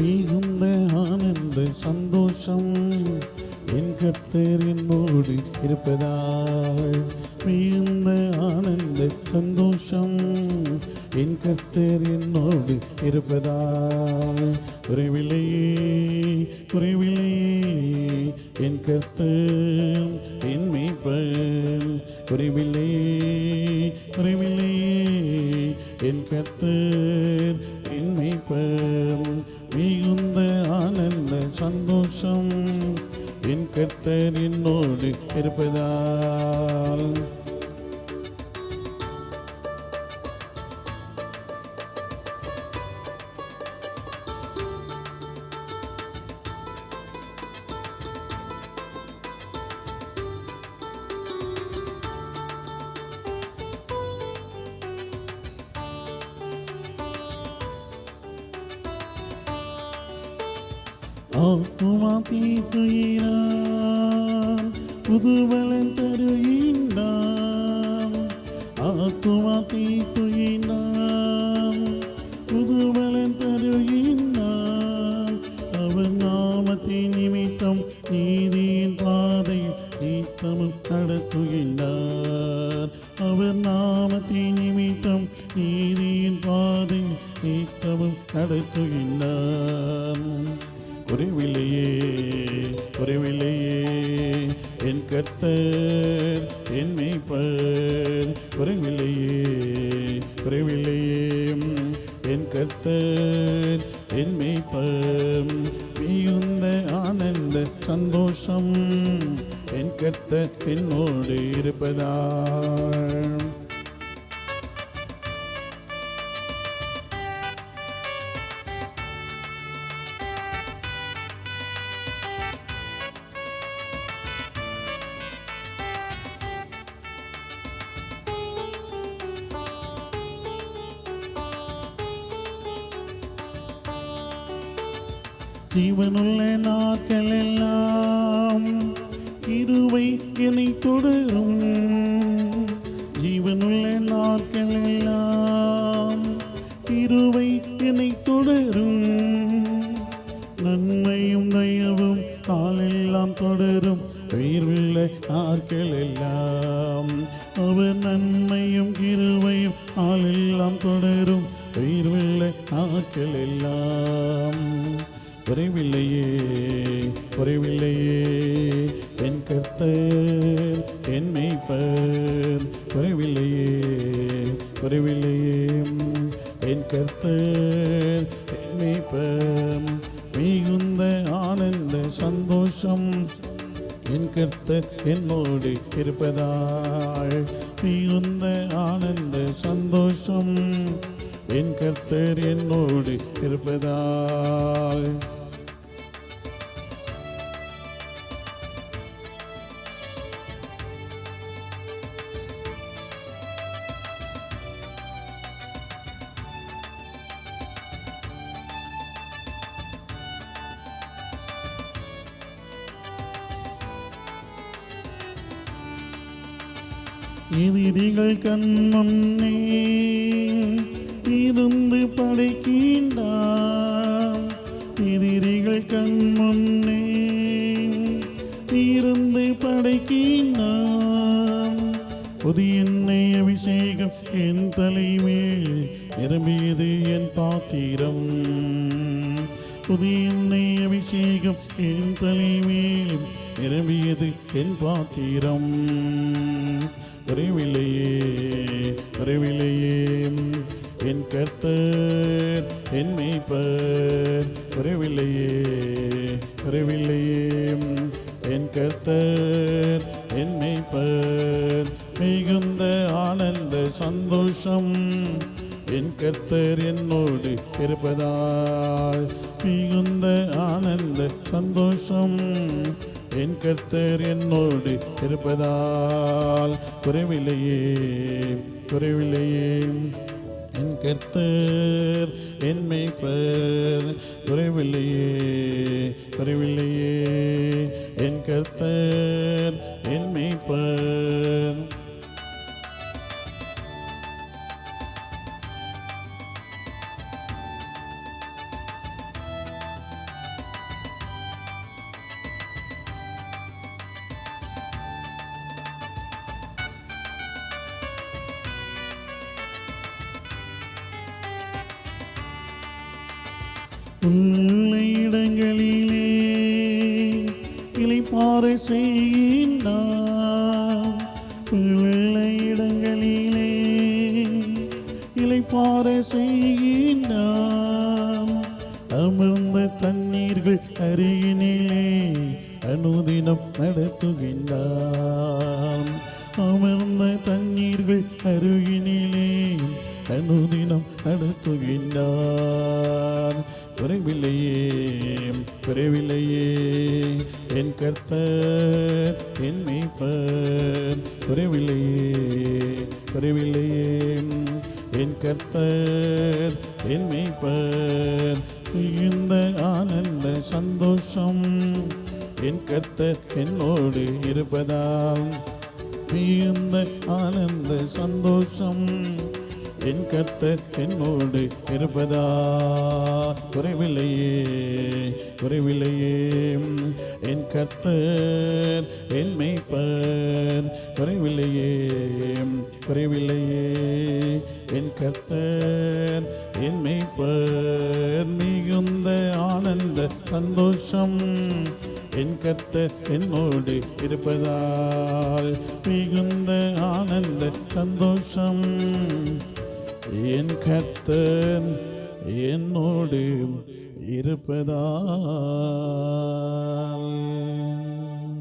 மிகுந்த ஆனந்த சந்தோஷம் என் கர்த்தர் என்னோடு இருப்பதால். மிகுந்த ஆனந்த சந்தோஷம் என் கர்த்தர் என்னோடு இருப்பதால். குறைவில்லையே குறைவில்லையே என் கர்த்தர் என் மீட்பர். குறைவில்லையே குறைவில்லையே என் கர்த்தர் என் மீட்பர். கர்த்தர் என்னோடு இருப்பதா? ஆத்துமா தீட்டுயிரான் புதுவலன் தருகின்றான் ஆத்துமா தீட்டுயினான் புதுவலன் தருகின்றான் அவன் நாமத்தின் நிமித்தம் நீதியின் பாதை நீத்தமும் நடத்துகின்றார் அவர் நாமத்தின் நிமித்தம் நீதியின் பாதை நீத்தமும் நடத்துகின்றார் குறைவில்லையே குறைவில்லையே என் கர்த்தர் என் மெய்ப்பர். குறைவில்லையே குறைவில்லையே என் கர்த்தர் என் மெய்ப்பர். மிகுந்த ஆனந்த சந்தோஷம் என் கர்த்தர் என்னோடு இருப்பதா ஜீவனுள்ள நாட்கள் எல்லாம் இருவை என்னை தொடரும் ஜீவனுள்ள நாட்கள் எல்லாம் இருவை என்னை தொடரும் நன்மையும் தயவும் காலெல்லாம் தொடரும். உயிருள்ள நாட்கள் எல்லாம் அவர் நன்மையும் இருவையும் ஆளெல்லாம் தொடரும். உயிருள்ள நாட்கள் எல்லாம் குறைவில்லையே குறைவில்லையே. என் கர்த்தர் என் மெய்ப்பர். குறைவில்லையே குறைவில்லையே. என் கர்த்தர் என் மெய்ப்பர். மிகுந்த ஆனந்த சந்தோஷம் என் கர்த்தர் என்னோடு இருப்பதால் மிகுந்த ஆனந்த சந்தோஷம் என் கர்த்தர் என்னோடு இருப்பதால். எதிரிகள் கண் முன்னே இருந்து படைக்கின்றான். எதிரிகள் கண் முன்னே இருந்து படைக்கின்றான். புதிய எண்ணெய் அபிஷேகம் என் தலைமேல் நிரம்பியது என் பாத்திரம். புதிய எண்ணெய் அபிஷேகம் என் தலைமேல் நிரம்பியது என் பாத்திரம். குறைவில்லையே குறைவில்லையே என் கர்த்தர் என் மேய்ப்பர். குறைவில்லையே குறைவில்லையே என் கர்த்தர் என் மேய்ப்பர். மிகுந்த ஆனந்த சந்தோஷம் என் கர்த்தர் என்னோடு இருப்பதால். மிகுந்த ஆனந்த சந்தோஷம் என் கர்த்தர் என்னோடு இருப்பதால். குறைவில்லையே குறைவில்லையே என் கர்த்தர் என் மேய்ப்பர். குறைவில்லையே குறைவில்லையே என் கர்த்தர். உள்ள இடங்களிலே இலைப்பாறை செய்கின்றார். உள்ள இடங்களிலே இலைப்பாறை செய்கின்றார். அமர்ந்த தண்ணீர்கள் அருகினிலே அனுதினம் நடத்துகின்றார். தினம் நடத்துகின்றார் குறைவில்லையே குறைவில்லையே என் கர்த்த என் மீட்பர். குறைவில்லையே குறைவில்லையே என் கர்த்தர் என் மீட்பர். மிகுந்த ஆனந்த சந்தோஷம் என் கர்த்தர் என்னோடு இருப்பதால் மிகுந்த ஆனந்த சந்தோஷம் என் கர்த்தர் என்னோடு இருப்பதா? குறைவில்லையே குறைவில்லையே. என் கர்த்தர் என் மெய்ப்பர். குறைவில்லையே குறைவில்லையே. என் கர்த்தர் என் மெய்ப்பர். மிகுந்த ஆனந்த சந்தோஷம் என் கர்த்தர் என்னோடு இருப்பதால் மிகுந்த ஆனந்த சந்தோஷம் என் கர்த்தர் என்னோடு இருப்பதா